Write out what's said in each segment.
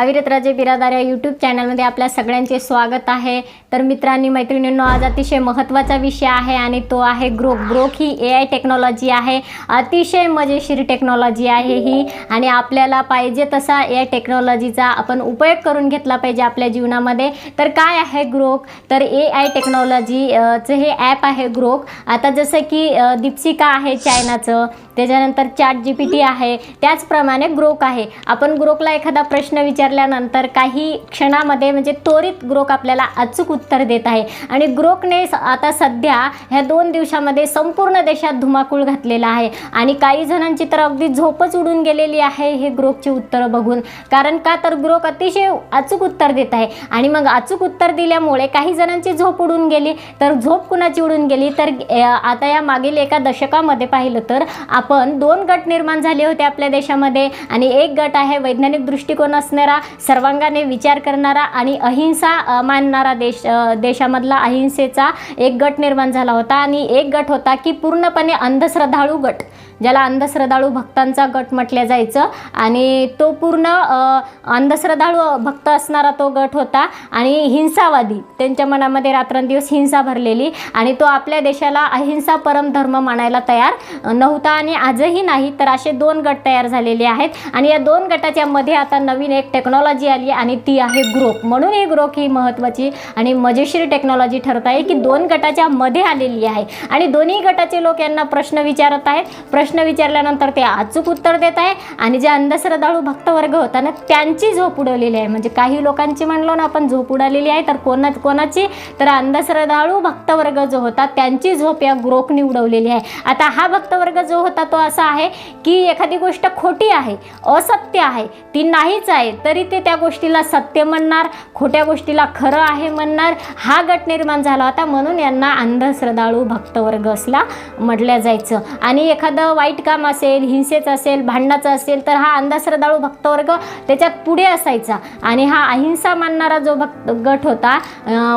अविरतराजे बिरादार या यूट्यूब चॅनलमध्ये आपल्या सगळ्यांचे स्वागत आहे. तर मित्रांनी मैत्रिणींनो आज अतिशय महत्त्वाचा विषय आहे आणि तो आहे ग्रोक ग्रोक ही ए आय टेक्नॉलॉजी आहे. अतिशय मजेशीर टेक्नॉलॉजी आहे ही. आणि आपल्याला पाहिजे तसा ए आय टेक्नॉलॉजीचा आपण उपयोग करून घेतला पाहिजे आपल्या जीवनामध्ये. तर काय आहे ग्रोक तर ए आय टेक्नॉलॉजीचं हे ॲप आहे ग्रोक आता जसं की दीपसिका आहे चायनाचं. त्याच्यानंतर चॅट जी पी टी आहे. त्याचप्रमाणे ग्रोक आहे. आपण ग्रोकला एखादा प्रश्न विचारल्यानंतर काही क्षणामध्ये म्हणजे त्वरित ग्रोक आपल्याला अचूक उत्तर देत आहे. आणि ग्रोकने आता सध्या ह्या दोन दिवसामध्ये संपूर्ण देशात धुमाकूळ घातलेला आहे. आणि काही जणांची तर अगदी झोपच उडून गेलेली आहे हे ग्रोकची उत्तरं बघून. कारण का? तर ग्रोक अतिशय अचूक उत्तर देत आहे. आणि मग अचूक उत्तर दिल्यामुळे काही जणांची झोप उडून गेली. तर झोप कुणाची उडून गेली? तर आता या मागील एका दशकामध्ये पाहिलं तर आपण दोन गट निर्माण झाले होते आपल्या देशामध्ये. आणि एक गट आहे वैज्ञानिक दृष्टिकोन असणारा सर्वांगाने विचार करणारा आणि अहिंसा मानणारा देश देशामधला अहिंसेचा एक गट निर्माण झाला होता. आणि एक गट होता की पूर्णपणे अंधश्रद्धाळू गट. ज्याला अंधश्रद्धाळू भक्तांचा गट म्हटलं जायचं. आणि तो पूर्ण अंधश्रद्धाळू भक्त असणारा तो गट होता. आणि हिंसावादी त्यांच्या मनामध्ये रात्रंदिवस हिंसा भरलेली. आणि तो आपल्या देशाला अहिंसा परमधर्म मानायला तयार नव्हता. आणि आजही नाही तर असे दोन गट तयार झालेले आहेत. आणि या दोन गटाच्या मध्ये आता नवीन एक टेक्नॉलॉजी आली आणि ती आहे ग्रोक. म्हणून ही ग्रोक ही महत्त्वाची आणि मजेशीर टेक्नॉलॉजी ठरत आहे की दोन गटाच्या मध्ये आलेली आहे. आणि दोन्ही गटाचे लोक यांना प्रश्न विचारत आहेत. प्रश्न प्रश्न विचारल्यानंतर ते अचूक उत्तर देत आहे आणि जे अंधश्रद्धाळू भक्तवर्ग होता ना त्यांची झोप उडवलेली आहे. म्हणजे काही लोकांची म्हणलो ना आपण झोप उडालेली आहे तर कोणा कोणाची? तर अंधश्रद्धाळू भक्तवर्ग जो होता त्यांची झोप या ग्रोकनी उडवलेली आहे. आता हा भक्तवर्ग जो होता तो असा आहे की एखादी गोष्ट खोटी आहे असत्य आहे ती नाहीच आहे तरी ते त्या गोष्टीला सत्य म्हणणार खोट्या गोष्टीला खरं आहे म्हणणार हा गट निर्माण झाला होता. म्हणून यांना अंधश्रद्धाळू भक्तवर्ग असला म्हटल्या जायचं. आणि एखादं वाईट काम असेल हिंसेचं असेल भांडणाचं असेल तर हा अंधश्रद्धाळू भक्तवर्ग त्याच्यात पुढे असायचा. आणि हा अहिंसा मानणारा जो भक्त गट होता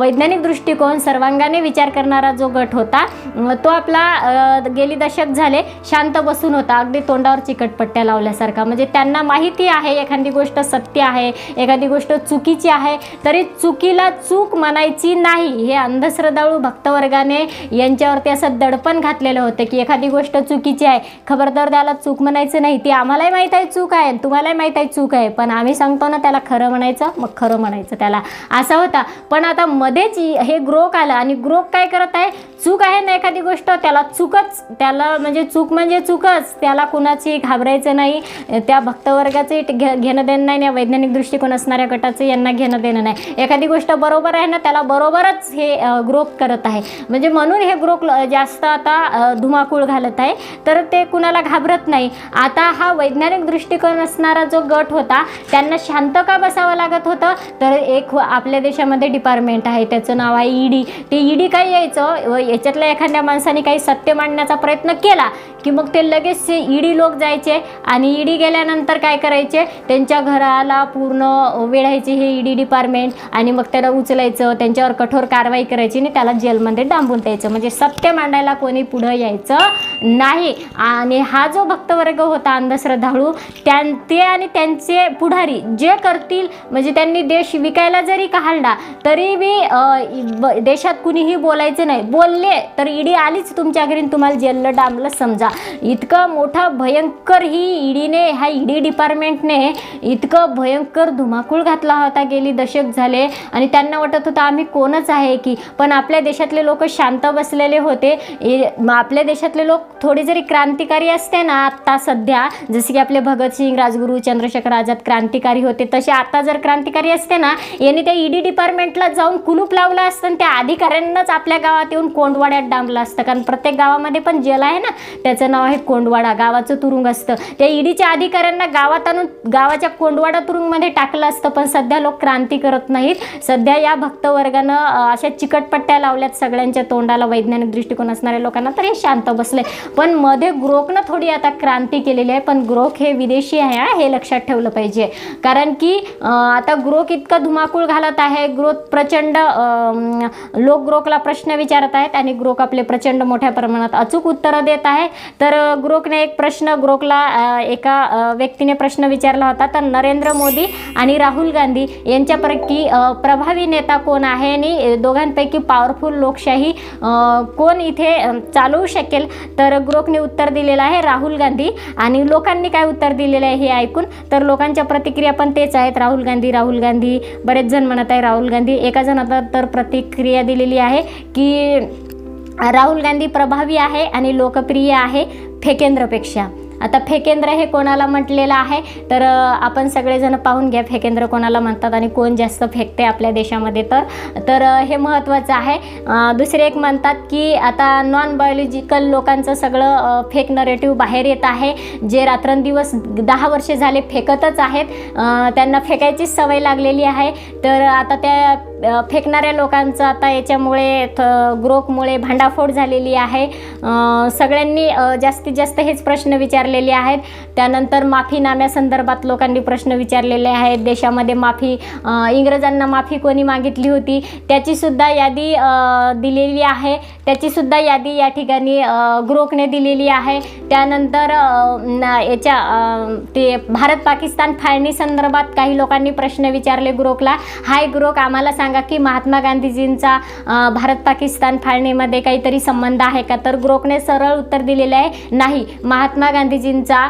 वैज्ञानिक दृष्टिकोन सर्वांगाने विचार करणारा जो गट होता तो आपला गेली दशक झाले शांत बसून होता. अगदी तोंडावर चिकटपट्ट्या लावल्यासारखा. म्हणजे त्यांना माहिती आहे एखादी गोष्ट सत्य आहे एखादी गोष्ट चुकीची आहे तरी चुकीला चूक म्हणायची नाही. हे अंधश्रद्धाळू भक्तवर्गाने यांच्यावरती असं दडपण घातलेलं होतं की एखादी गोष्ट चुकीची आहे खबरदार त्याला चूक म्हणायचं नाही. ती आम्हालाही माहीत आहे चूक आहे तुम्हालाही माहीत आहे चूक आहे. पण आम्ही सांगतो ना त्याला खरं म्हणायचं मग खरं म्हणायचं त्याला. असा होता. पण आता मध्येच हे ग्रोक आलं आणि ग्रोक काय करत आहे? चूक आहे ना एखादी गोष्ट त्याला चूकच त्याला म्हणजे चूक म्हणजे चूकच त्याला कुणाची घाबरायचं नाही. त्या भक्तवर्गाचे घे घेणं देणं नाही या वैज्ञानिक दृष्टिकोन असणाऱ्या गटाचं यांना घेणं देणं नाही. एखादी गोष्ट बरोबर आहे ना त्याला बरोबरच हे ग्रोप करत आहे. म्हणजे म्हणून हे ग्रोप ल- जास्त आता धुमाकूळ घालत आहे. तर ते कुणाला घाबरत नाही. आता हा वैज्ञानिक दृष्टिकोन असणारा जो गट होता त्यांना शांत का बसावं लागत होतं? तर एक व- आपल्या देशामध्ये डिपार्टमेंट आहे त्याचं नाव आहे ईडी. ते ईडी काय यायचं? व याच्यातल्या एखाद्या माणसाने काही सत्य मांडण्याचा प्रयत्न केला की मग ते लगेच ईडी लोक जायचे आणि ईडी गेल्यानंतर काय करायचे? त्यांच्या घराला पूर्ण वेढायचे हे ईडी डिपार्टमेंट आणि मग त्याला उचलायचं त्यांच्यावर कठोर कारवाई करायची आणि त्याला जेलमध्ये डांबून द्यायचं. म्हणजे सत्य मांडायला कोणी पुढं यायचं नाही. आणि हा जो भक्तवर्ग होता अंधश्रद्धाळू त्यां ते आणि त्यांचे पुढारी जे करतील म्हणजे त्यांनी देश विकायला जरी काढला तरी बी ब- देशात कुणीही बोलायचं नाही. बोल बोलले तर ईडी आलीच तुमच्या घरी तुम्हाला जेलला डांबलं समजा. इतकं मोठा भयंकर ही ईडीने ह्या ईडी डिपार्टमेंटने इतकं भयंकर धुमाकूळ घातला होता. गेली दशक झाले आणि त्यांना वाटत होतं आम्ही कोणच आहे की? पण आपल्या देशातले लोक शांत बसलेले होते. ए- आपल्या देशातले लोक थोडे जरी क्रांतिकारी असते ना आत्ता सध्या जसे की आपले भगतसिंग राजगुरू चंद्रशेखर आझाद क्रांतिकारी होते तसे आता जर क्रांतिकारी असते ना यांनी त्या ईडी डिपार्टमेंटला जाऊन कुलूप लावलं असतं त्या अधिकाऱ्यांनाच आपल्या गावात येऊन कोण कोंडवाड्यात डांबलं असतं. कारण प्रत्येक गावामध्ये पण जेल आहे ना त्याचं नाव आहे कोंडवाडा. गावाचं तुरुंग असतं. त्या ईडीच्या अधिकाऱ्यांना गावात आणून गावाच्या कोंडवाडा तुरुंगमध्ये टाकलं असतं पण सध्या लोक क्रांती करत नाहीत. सध्या या भक्तवर्गानं अशा चिकटपट्ट्या लावल्यात सगळ्यांच्या तोंडाला वैज्ञानिक दृष्टिकोन असणाऱ्या लोकांना तर हे शांत बसले. पण मध्ये ग्रोकनं थोडी आता क्रांती केलेली आहे पण ग्रोक हे विदेशी आहे हे लक्षात ठेवलं पाहिजे. कारण की आता ग्रोक इतकं धुमाकूळ घालत आहे ग्रोथ प्रचंड लोक ग्रोकला प्रश्न विचारत आहेत. आणि ग्रोक आपले प्रचंड मोठ्या प्रमाणात अचूक उत्तरं देत आहे. तर ग्रोकने एक प्रश्न ग्रोकला एका व्यक्तीने प्रश्न विचारला होता तर नरेंद्र मोदी आणि राहुल गांधी यांच्यापैकी प्रभावी नेता कोण आहे? आणि दोघांपैकी पॉवरफुल लोकशाही कोण इथे चालवू शकेल? तर ग्रोकने उत्तर दिलेलं आहे राहुल गांधी आणि लोकांनी काय उत्तर दिलेलं आहे हे ऐकून तर लोकांच्या प्रतिक्रिया पण तेच आहेत. राहुल गांधी राहुल गांधी बरेच जण म्हणत आहे राहुल गांधी. एका जणात तर प्रतिक्रिया दिलेली आहे की राहुल गांधी प्रभावी आहे आणि लोकप्रिय आहे फेकेंद्रपेक्षा. आता फेकेंद्र हे कोणाला म्हटलेलं आहे? तर आपण सगळेजण पाहून घ्या फेकेंद्र कोणाला म्हणतात आणि कोण जास्त फेकते आपल्या देशामध्ये तर. तर हे महत्त्वाचं आहे. दुसरे एक म्हणतात की आता नॉन बायोलॉजिकल लोकांचं सगळं फेक नरेटिव्ह बाहेर येत आहे. जे रात्रंदिवस दहा वर्षे झाले फेकतच आहेत. त्यांना फेकायचीच सवय लागलेली आहे. तर आता त्या फेकणाऱ्या लोकांचं आता याच्यामुळे थ ग्रोकमुळे भांडाफोड झालेली आहे. सगळ्यांनी जास्तीत जास्त हेच प्रश्न विचारलेले आहेत. त्यानंतर माफीनाम्यासंदर्भात लोकांनी प्रश्न विचारलेले आहेत. देशामध्ये माफी इंग्रजांना माफी कोणी मागितली होती? त्याचीसुद्धा यादी दिलेली आहे. त्याचीसुद्धा यादी या ठिकाणी ग्रोकने दिलेली आहे. त्यानंतर याच्या ते भारत पाकिस्तान फाळणी संदर्भात काही लोकांनी प्रश्न विचारले ग्रोकला. हाय ग्रोक आम्हाला सांग की महात्मा गांधीजींचा भारत पाकिस्तान फाळणीमध्ये काहीतरी संबंध आहे का? तर ग्रोकने सरळ उत्तर दिलेले आहे नाही. महात्मा गांधीजींचा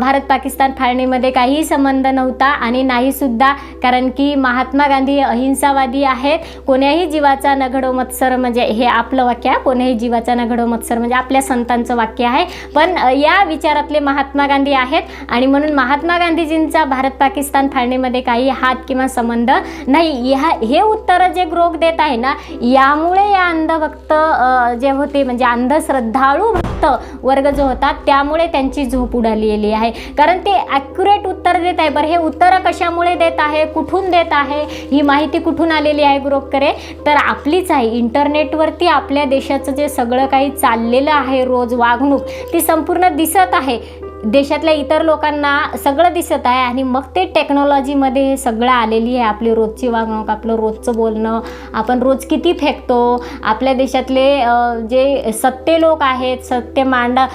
भारत पाकिस्तान फाळणीमध्ये काहीही संबंध नव्हता आणि नाही सुद्धा कारण की महात्मा गांधी अहिंसावादी आहेत. कोण्याही जीवाचा नघडो मत्सर म्हणजे हे आपलं वाक्य आहे. कोण्याही जीवाचा नघडो मत्सर म्हणजे आपल्या संतांचं वाक्य आहे. पण या विचारातले महात्मा गांधी आहेत आणि म्हणून महात्मा गांधीजींचा भारत पाकिस्तान फाळणीमध्ये काही हात किंवा संबंध नाही. ह्या हे उत्तर जे ग्रोक देत आहे ना यामुळे या अंधभक्त जे होते म्हणजे अंधश्रद्धाळू भक्त वर्ग जो होता त्यामुळे त्यांची झोप उडालेली आहे. कारण ते ॲक्युरेट उत्तर देत आहे. बरं हे उत्तरं कशामुळे देत आहे? कुठून देत आहे? ही माहिती कुठून आलेली आहे ग्रोककडे तर आपलीच आहे. इंटरनेटवरती आपल्या देशाचं जे सगळं काही चाललेलं आहे रोज वागणूक ती संपूर्ण दिसत आहे. देशातल्या इतर लोकांना सगळं दिसत आहे आणि मग ते टेक्नॉलॉजीमध्ये हे सगळं आलेली आहे. आपली रोजची वागणूक आपलं रोजचं बोलणं आपण रोज किती फेकतो. आपल्या देशातले जे सत्य लोक आहेत सत्य मांडा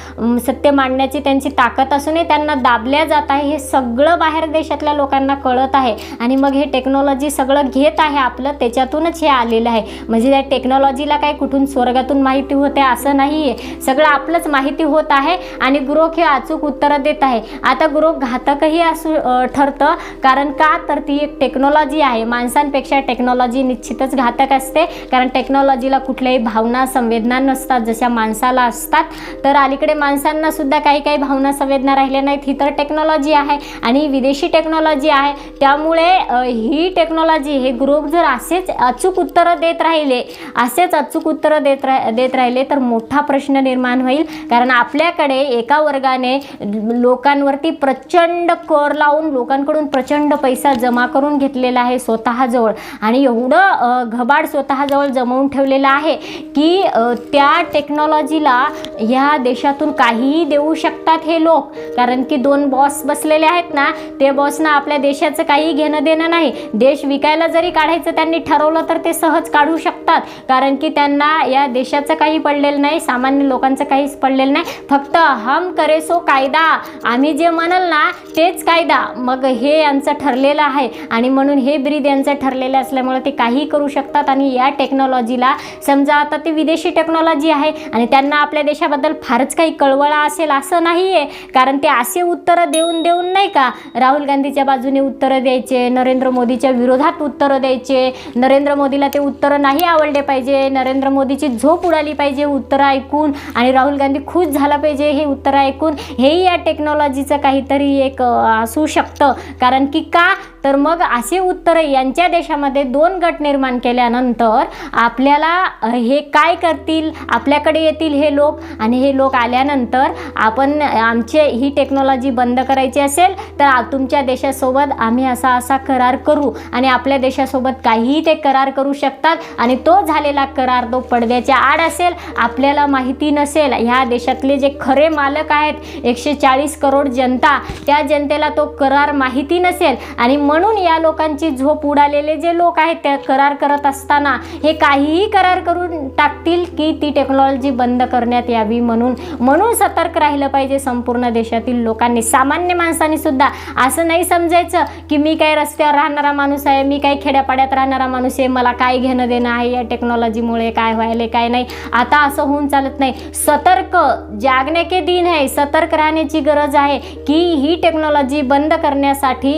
सत्य मांडण्याची त्यांची ताकद असूनही त्यांना दाबल्या जात आहे हे सगळं बाहेर देशातल्या लोकांना कळत आहे. आणि मग हे टेक्नॉलॉजी सगळं घेत आहे आपलं त्याच्यातूनच हे आलेलं आहे. म्हणजे त्या टेक्नॉलॉजीला काय कुठून स्वर्गातून माहिती होते असं नाही आहे सगळं आपलंच माहिती होत आहे आणि ग्रोक हे अचूक उत्तरं देत आहे. आता गुरु घातकही असू ठरतं. कारण का? तर ती एक टेक्नॉलॉजी आहे. माणसांपेक्षा टेक्नॉलॉजी निश्चितच घातक असते. कारण टेक्नॉलॉजीला कुठल्याही भावना संवेदना नसतात. जशा माणसाला असतात तर अलीकडे माणसांना सुद्धा काही काही भावना संवेदना राहिल्या नाहीत. ही तर टेक्नॉलॉजी आहे. आणि विदेशी टेक्नॉलॉजी आहे. त्यामुळे ही टेक्नॉलॉजी हे ग्रुप जर असेच अचूक उत्तरं देत राहिले असेच अचूक उत्तरं देत रा देत राहिले तर मोठा प्रश्न निर्माण होईल. कारण आपल्याकडे एका वर्गाने लोकांवरती प्रचंड कर लावून लोकांकडून प्रचंड पैसा जमा करून घेतलेला आहे स्वतःजवळ. आणि एवढं घबाड स्वतःजवळ जमवून ठेवलेलं आहे की त्या टेक्नॉलॉजीला ह्या देशातून काहीही देऊ शकतात हे लोक. कारण की दोन बॉस बसलेले आहेत ना ते बॉसना आपल्या देशाचं काही घेणं देणं नाही. देश विकायला जरी काढायचं त्यांनी ठरवलं तर ते सहज काढू शकतात. कारण की त्यांना या देशाचं काही पडलेलं नाही सामान्य लोकांचं काहीच पडलेलं नाही. फक्त हम करे सो कायदा. आम्ही जे म्हणाल ना तेच कायदा. मग हे यांचं ठरलेलं आहे. आणि म्हणून हे ब्रीद यांचं ठरलेलं असल्यामुळे ते काही करू शकतात. आणि या टेक्नॉलॉजीला समजा आता ती विदेशी टेक्नॉलॉजी आहे आणि त्यांना आपल्या देशाबद्दल फारच काही कळवळा असेल असं नाही आहे कारण ते असे उत्तरं देऊन देऊन नाही का राहुल गांधीच्या बाजूने उत्तरं द्यायचे नरेंद्र मोदीच्या विरोधात उत्तरं द्यायचे. नरेंद्र मोदीला ते उत्तरं नाही आवडले पाहिजे. नरेंद्र मोदीची झोप उडाली पाहिजे उत्तरं ऐकून. आणि राहुल गांधी खुश झाला पाहिजे हे उत्तरं ऐकून. हेही या टेक्नॉलॉजीचं काहीतरी एक असू शकतं. कारण की का? तर मग असे उत्तर यांच्या देशामध्ये दोन गट निर्माण केल्यानंतर आपल्याला हे काय करतील? आपल्याकडे येतील हे लोक आणि हे लोक आल्यानंतर आपण आमचे ही टेक्नॉलॉजी बंद करायची असेल तर तुमच्या देशासोबत आम्ही असा असा करार करू. आणि आपल्या देशासोबत काहीही ते करार करू शकतात आणि तो झालेला करार तो पडद्याच्या आड असेल आपल्याला माहिती नसेल ह्या देशातले जे खरे मालक आहेत एकशे एकशे चाळीस करोड जनता त्या जनतेला तो करार माहिती नसेल. आणि म्हणून या लोकांची झोप उडालेले जे लोक आहेत त्या करार करत असताना हे काहीही करार करून टाकतील की ती टेक्नॉलॉजी बंद करण्यात यावी म्हणून. म्हणून सतर्क राहिलं पाहिजे संपूर्ण देशातील लोकांनी. सामान्य माणसांनी सुद्धा असं नाही समजायचं की मी काय रस्त्यावर राहणारा माणूस आहे मी काय खेड्यापाड्यात राहणारा माणूस आहे मला काय घेणं देणं आहे या टेक्नॉलॉजीमुळे काय व्हायले काय नाही. आता असं होऊन चालत नाही. सतर्क जागने के दिन आहे. सतर्क राहणे करण्याची गरज आहे की ही टेक्नॉलॉजी बंद करण्यासाठी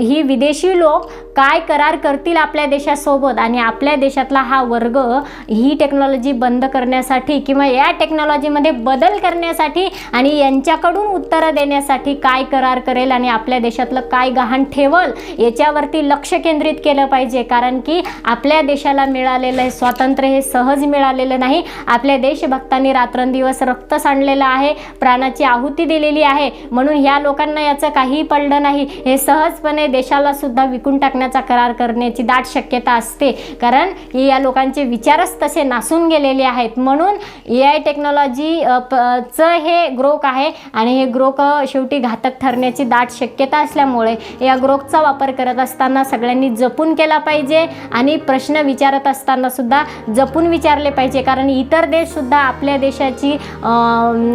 ही विदेशी लोक काय करार करतील आपल्या देशासोबत आणि आपल्या देशातला हा वर्ग ही टेक्नॉलॉजी बंद करण्यासाठी किंवा या टेक्नॉलॉजीमध्ये बदल करण्यासाठी आणि यांच्याकडून उत्तरं देण्यासाठी काय करार करेल आणि आपल्या देशातलं काय गहाण ठेवल याच्यावरती लक्ष केंद्रित केलं पाहिजे. कारण की आपल्या देशाला मिळालेलं हे स्वातंत्र्य हे सहज मिळालेलं नाही. आपल्या देशभक्तांनी रात्रंदिवस रक्त सांडलेलं आहे प्राणाची आहुती दिलेली आहे. म्हणून ह्या लोकांना याचं काहीही पडलं नाही. हे सहजपणे देशाला सुद्धा विकून टाकण्याचा करार करण्याची दाट शक्यता असते. कारण या लोकांचे विचारच तसे नासून गेलेले आहेत. म्हणून ए आय टेक्नॉलॉजी प- चं हे ग्रोक आहे आणि हे ग्रोक शेवटी घातक ठरण्याची दाट शक्यता असल्यामुळे या ग्रोकचा वापर करत असताना सगळ्यांनी जपून केला पाहिजे आणि प्रश्न विचारत असताना सुद्धा जपून विचारले पाहिजे. कारण इतर देशसुद्धा आपल्या देशाची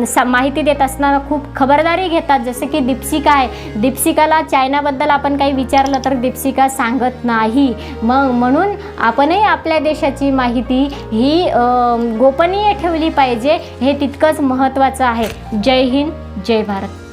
सा- माहिती देत असताना खूप खबरदारी घेतात. जसं की दीपशिका आहे. दीपशिकाला चायनाबद्दल आपण काही विचारलं तर दीपशिका सांगत नाही. मग म्हणून आपणही आपल्या देशाची माहिती ही गोपनीय ठेवली पाहिजे. हे तितकंच महत्त्वाचं आहे. जय हिंद जय भारत.